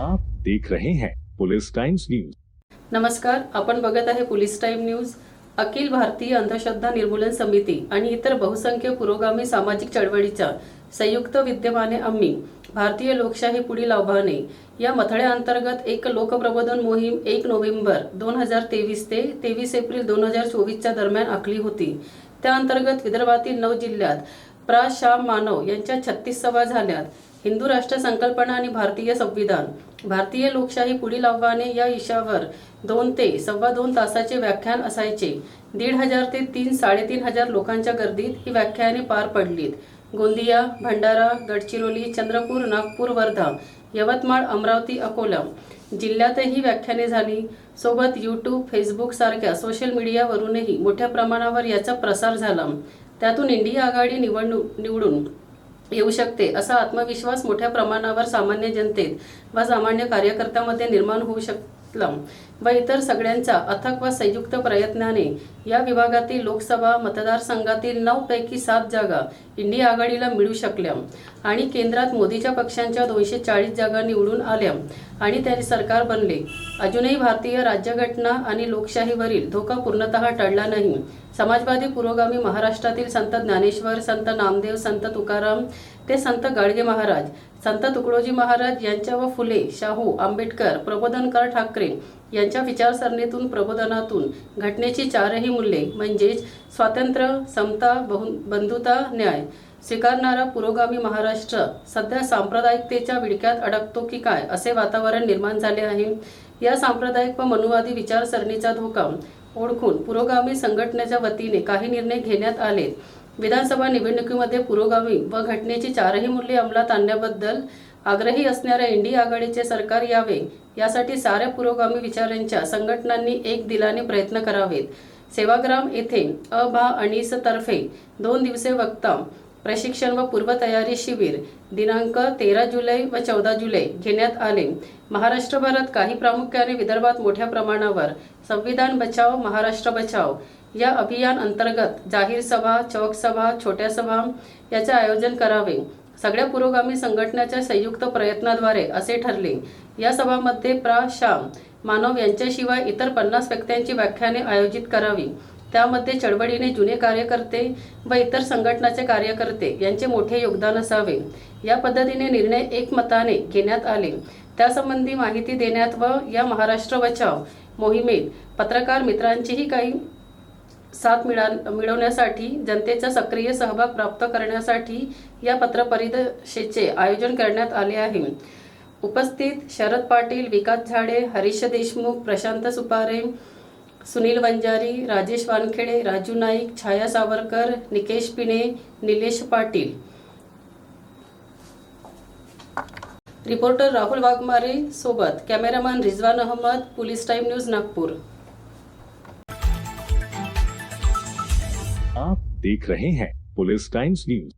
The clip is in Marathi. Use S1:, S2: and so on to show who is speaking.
S1: आप देख रहे हैं पुलिस टाइम्स न्यूज।
S2: नमस्कार आपण बघत आहे police time news. Akhil Bharatiya अंधश्रद्धा निर्मूलन समिती आणि इतर बहुसंख्य पुरोगामी सामाजिक चळवळीच्या संयुक्त विद्यमाने आम्ही भारतीय लोकशाही पुढील आव्हाने या मथळ्याअंतर्गत एक लोकप्रबोधन मोहीम एक नोव्हेंबर दोन हजार तेवीस ते तेवीस एप्रिल दोन हजार चोवीसच्या दरम्यान आखली होती. त्याअंतर्गत विदर्भातील नऊ जिल्ह्यात प्रा. श्याम मानव यांच्या छत्तीस सभा झाल्यात. हिंदू राष्ट्र संकल्पना आणि भारतीय संविधान. भारतीय लोकशाही पुढील आव्हाने या इशावर दोन ते सव्वा दोन तासाचे व्याख्यान असायचे. दीड हजार ते तीन साडेतीन हजार लोकांच्या गर्दीत ही व्याख्याने पार पडलीत. गोंदिया भंडारा गडचिरोली चंद्रपूर नागपूर वर्धा यवतमाळ अमरावती अकोला जिल्ह्यातही व्याख्याने झाली. सोबत यूट्यूब फेसबुक सारख्या सोशल मीडियावरूनही मोठ्या प्रमाणावर याचा प्रसार झाला. त्यातून इंडिया आघाडी निवडणूक निवडून येऊ शकते असा आत्मविश्वास मोठ्या प्रमाणावर सामान्य जनतेत व सामान्य कार्यकर्त्यामध्ये निर्माण होऊ शक शकला व इतर सगळ्यांचा अथक व संयुक्त प्रयत्नाने या विभागातील लोकसभा मतदारसंघातील नऊ पैकी सात जागा इंडिया आघाडीला मिळू शकल्या आणि केंद्रात मोदीच्या पक्षांच्या दोनशे चाळीस जागा निवडून आल्या आणि त्यांनी सरकार बनले. अजूनही भारतीय राज्यघटना आणि लोकशाहीवरील धोका पूर्णतः टळला नाही. समाजवादी पुरोगामी महाराष्ट्रातील संत ज्ञानेश्वर संत नामदेव संत तुकाराम ते संत गाडगे महाराज संत तुकडोजी महाराज यांच्या व फुले शाहू आंबेडकर प्रबोधनकार ठाकरे यांच्या विचारसरणीतून प्रबोधनातून घटनेची चारही मूल्ये म्हणजेच स्वातंत्र्य समता बहु बंधुता न्याय स्वीकारणारा पुरोगामी महाराष्ट्र सध्या सांप्रदायिकतेच्या विडक्यात अडकतो की काय असे वातावरण निर्माण झाले आहे. या सांप्रदायिक व मनुवादी विचारसरणीचा धोका ओळखून पुरोगामी संघटनेच्या वतीने काही निर्णय घेण्यात आले विधानसभा निवडणुकीमध्ये पुरोगामी व घटनेची चारही मूल्ये अंमलात आणण्याबद्दल आग्रही असणाऱ्या इंडिया आघाडीचे सरकार यावे यासाठी साऱ्या पुरोगामी विचारांच्या संघटनांनी एक दिलाने प्रयत्न करावेत. सेवाग्राम येथे अ भा तर्फे दोन दिवसीय वक्ता प्रशिक्षण व पूर्वतयारी शिबिर दिनांक तेरा जुलै व चौदा जुलै घेण्यात आले. महाराष्ट्रभरात काही प्रामुख्याने विदर्भात मोठ्या प्रमाणावर संविधान बचाव महाराष्ट्र बचाव या अभियान अंतर्गत जाहीर सभा चौक सभा छोट्या सभा याचे आयोजन करावे. सगळ्या पुरोगामी संघटनेच्या संयुक्त प्रयत्नाद्वारे असे ठरले. या सभामध्ये प्रा. श्याम मानव यांच्याशिवाय इतर पन्नास व्यक्त्यांची व्याख्याने आयोजित करावी. त्यामध्ये चळवळीने जुने कार्यकर्ते व इतर संघटनाचे कार्यकर्ते यांचे मोठे योगदान असावे. या पद्धतीने निर्णय एकमताने घेण्यात आले. त्यासंबंधी माहिती देण्यात व या महाराष्ट्र बचाव मोहिमेत पत्रकार मित्रांचीही काही साथ मिळा मिळवण्यासाठी जनतेचा सक्रिय सहभाग प्राप्त करण्यासाठी या पत्रपरिषदेचे आयोजन करण्यात आले आहे. उपस्थित शरद पाटील विकास झाडे हरीश देशमुख प्रशांत सुपारे सुनील वंजारी, राजेश वानखेडे, राजू नाईक, छाया सावरकर, निकेश पिणे, निलेश पाटील. रिपोर्टर राहुल वाघमारे, सोबत cameraman Rizwan Ahmad, police time news Nagpur.
S1: आप देख रहे हैं पुलिस टाइम्स न्यूज़.